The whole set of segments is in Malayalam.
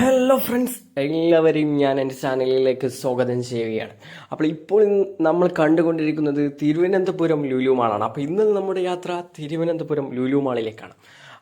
ഹലോ ഫ്രണ്ട്സ് എല്ലാവരെയും ഞാൻ എന്റെ ചാനലിലേക്ക് സ്വാഗതം ചെയ്യുകയാണ്. അപ്പോൾ ഇപ്പോൾ നമ്മൾ കണ്ടുകൊണ്ടിരിക്കുന്നത് തിരുവനന്തപുരം ലുലു മാളാണ്. അപ്പോൾ ഇന്ന് നമ്മുടെ യാത്ര തിരുവനന്തപുരം ലുലു മാളിലേക്കാണ്.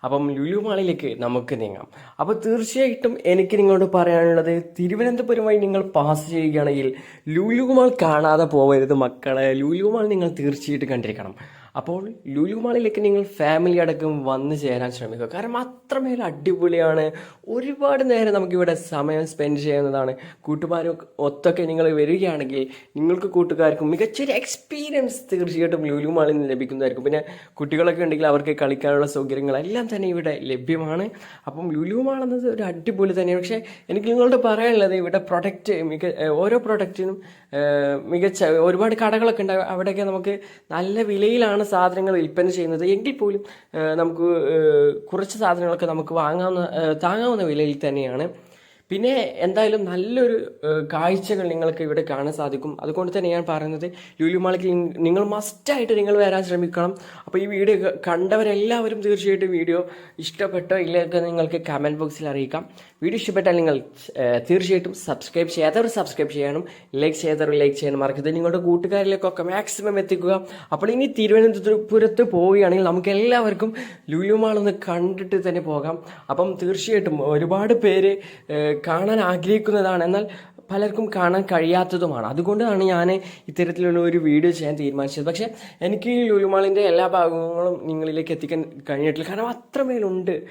അപ്പം ലുലു മാളിലേക്ക് നമുക്ക് നീങ്ങാം. അപ്പോൾ തീർച്ചയായിട്ടും എനിക്ക് നിങ്ങളോട് പറയാനുള്ളത് തിരുവനന്തപുരമായി നിങ്ങൾ പാസ് ചെയ്യുകയാണെങ്കിൽ ലുലു മാൾ കാണാതെ പോകരുത് മക്കളെ. ലുലു മാൾ നിങ്ങൾ തീർച്ചയായിട്ടും കണ്ടിരിക്കണം. അപ്പോൾ ലുലു മാളിലേക്ക് നിങ്ങൾ ഫാമിലി അടക്കം വന്നു ചേരാൻ ശ്രമിക്കുക. കാരണം അത്രമേൽ അടിപൊളിയാണ്. ഒരുപാട് നേരം നമുക്കിവിടെ സമയം സ്പെൻഡ് ചെയ്യുന്നതാണ്. കൂട്ടുകാരും ഒത്തൊക്കെ നിങ്ങൾ വരികയാണെങ്കിൽ നിങ്ങൾക്ക് കൂട്ടുകാർക്കും മികച്ചൊരു എക്സ്പീരിയൻസ് തീർച്ചയായിട്ടും ലുലു മാളിൽ നിന്ന് ലഭിക്കുന്നതായിരിക്കും. പിന്നെ കുട്ടികളൊക്കെ ഉണ്ടെങ്കിൽ അവർക്ക് കളിക്കാനുള്ള സൗകര്യങ്ങളെല്ലാം തന്നെ ഇവിടെ ലഭ്യമാണ്. അപ്പം ലുലു മാൾ എന്നത് ഒരു അടിപൊളി തന്നെയാണ്. പക്ഷേ എനിക്ക് നിങ്ങളോട് പറയാനുള്ളത് ഇവിടെ പ്രൊഡക്റ്റ് മിക ഓരോ പ്രൊഡക്റ്റിനും മികച്ച ഒരുപാട് കടകളൊക്കെ ഉണ്ട്. അവിടെയൊക്കെ നമുക്ക് നല്ല വിലയിലാണ് സാധനങ്ങൾ വിൽപ്പന ചെയ്യുന്നത് എങ്കിൽ പോലും നമുക്ക് കുറച്ച് സാധനങ്ങളൊക്കെ നമുക്ക് വാങ്ങാവുന്ന താങ്ങാവുന്ന വിലയിൽ തന്നെയാണ്. പിന്നെ എന്തായാലും നല്ലൊരു കാഴ്ചകൾ നിങ്ങൾക്ക് ഇവിടെ കാണാൻ സാധിക്കും. അതുകൊണ്ട് തന്നെ ഞാൻ പറയുന്നത് ലുലു മാളിക്ക് നിങ്ങൾ മസ്റ്റായിട്ട് നിങ്ങൾ വരാൻ ശ്രമിക്കണം. അപ്പോൾ ഈ വീഡിയോ കണ്ടവരെല്ലാവരും തീർച്ചയായിട്ടും വീഡിയോ ഇഷ്ടപ്പെട്ടോ ഇല്ലെങ്കിൽ നിങ്ങൾക്ക് കമന്റ് ബോക്സിൽ അറിയിക്കാം. വീഡിയോ ഇഷ്ടപ്പെട്ടാൽ നിങ്ങൾ തീർച്ചയായിട്ടും സബ്സ്ക്രൈബ് ചെയ്യാത്തവർ സബ്സ്ക്രൈബ് ചെയ്യണം ലൈക്ക് ചെയ്യാത്തവർ ലൈക്ക് ചെയ്യണം മറക്കരുത്. നിങ്ങളുടെ കൂട്ടുകാരിലേക്കൊക്കെ മാക്സിമം എത്തിക്കുക. അപ്പോൾ ഇനി തിരുവനന്തപുരത്ത് പോവുകയാണെങ്കിൽ നമുക്ക് എല്ലാവർക്കും ലുലു ഒന്ന് കണ്ടിട്ട് തന്നെ പോകാം. അപ്പം തീർച്ചയായിട്ടും ഒരുപാട് പേര് കാണാൻ ആഗ്രഹിക്കുന്നതാണ്. എന്നാൽ പലർക്കും കാണാൻ കഴിയാത്തതുമാണ്. അതുകൊണ്ടാണ് ഞാൻ ഇത്തരത്തിലുള്ള ഒരു വീഡിയോ ചെയ്യാൻ തീരുമാനിച്ചത്. പക്ഷേ എനിക്ക് ലുലുമാളിന്റെ എല്ലാ ഭാഗങ്ങളും നിങ്ങളിലേക്ക് എത്തിക്കാൻ കഴിഞ്ഞിട്ടില്ല. കാരണം അത്രമേലുണ്ട്.